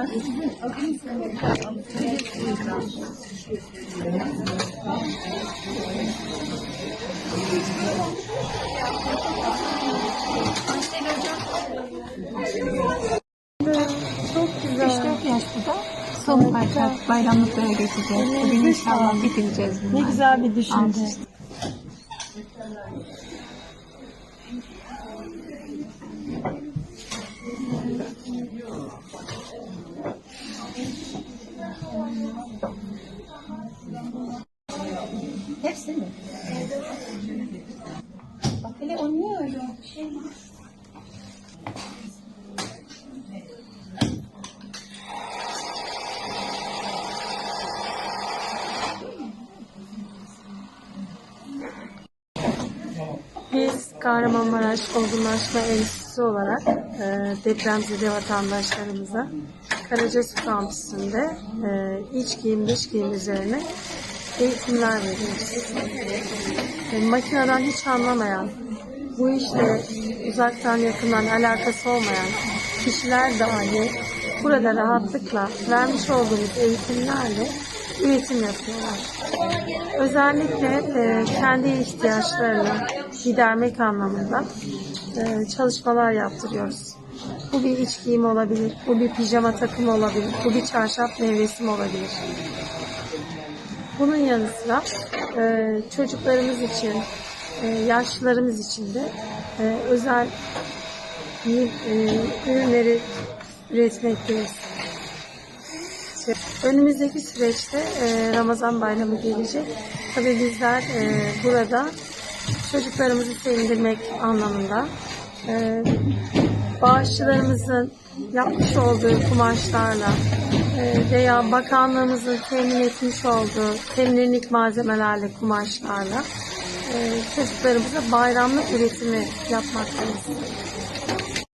Çok güzel. 3-4 yaş bu da. Son parça bayramlıklara geçeceğiz. Bugün inşallah bitireceğiz Ne güzel bir düşünce. Alkış. Hepsi mi? Biz Kahramanmaraş Olgunlaşma Enstitüsü olarak e, depremzede vatandaşlarımıza Karacasu kampüsünde e, iç giyim dış giyim üzerine eğitimler veriyoruz. E, makineden hiç anlamayan, bu işle uzaktan yakından alakası olmayan kişiler dahi burada rahatlıkla vermiş olduğumuz eğitimlerle üretim yapıyorlar. Özellikle e, kendi ihtiyaçlarını gidermek anlamında e, çalışmalar yaptırıyoruz. Bu bir iç giyim olabilir, bu bir pijama takımı olabilir, bu bir çarşaf nevresim olabilir. Bunun yanı sıra e, çocuklarımız için, e, yaşlılarımız için de e, özel giyim e, ürünleri üretmekteyiz. Önümüzdeki süreçte e, Ramazan bayramı gelecek. Tabii bizler e, burada çocuklarımızı sevindirmek anlamında e, bağışçılarımızın yapmış olduğu kumaşlarla e, veya bakanlığımızın temin etmiş olduğu temlinlik malzemelerle kumaşlarla e, çocuklarımıza bayramlık üretimi yapmaktayız.